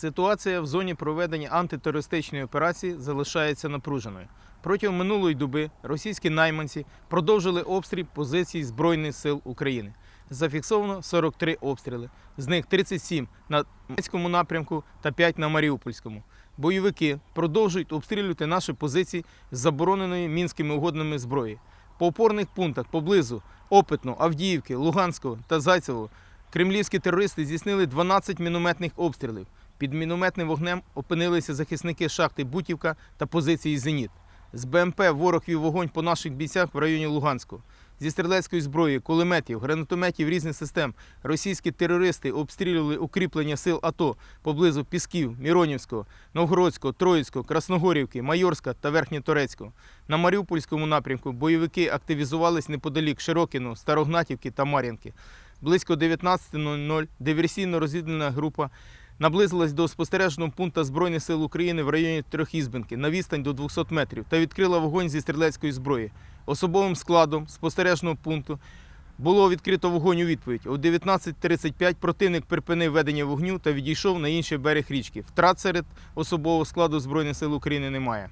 Ситуація в зоні проведення антитерористичної операції залишається напруженою. Протягом минулої доби російські найманці продовжили обстріл позицій Збройних сил України. Зафіксовано 43 обстріли, з них 37 на Донецькому напрямку та 5 на Маріупольському. Бойовики продовжують обстрілювати наші позиції з забороненої мінськими угодними зброї. По опорних пунктах поблизу Опитно, Авдіївки, Луганського та Зайцевого кремлівські терористи здійснили 12 мінометних обстрілів. Під мінометним вогнем опинилися захисники шахти Бутівка та позиції Зеніт. З БМП ворог вів вогонь по наших бійцях в районі Луганського. Зі стрілецької зброї, кулеметів, гранатометів різних систем російські терористи обстрілювали укріплення сил АТО поблизу Пісків, Міронівського, Новгородського, Троїцького, Красногорівки, Майорська та Верхньоторецького. На Маріупольському напрямку бойовики активізувались неподалік Широкіно, Старогнатівки та Мар'їнки. Близько 19.00 диверсійно-розвідувальна група наблизилась до спостережного пункту Збройних сил України в районі Трьохізбинки на відстань до 200 метрів та відкрила вогонь зі стрілецької зброї. Особовим складом спостережного пункту було відкрито вогонь у відповідь. О 19.35 противник припинив ведення вогню та відійшов на інший берег річки. Втрат серед особового складу Збройних сил України немає.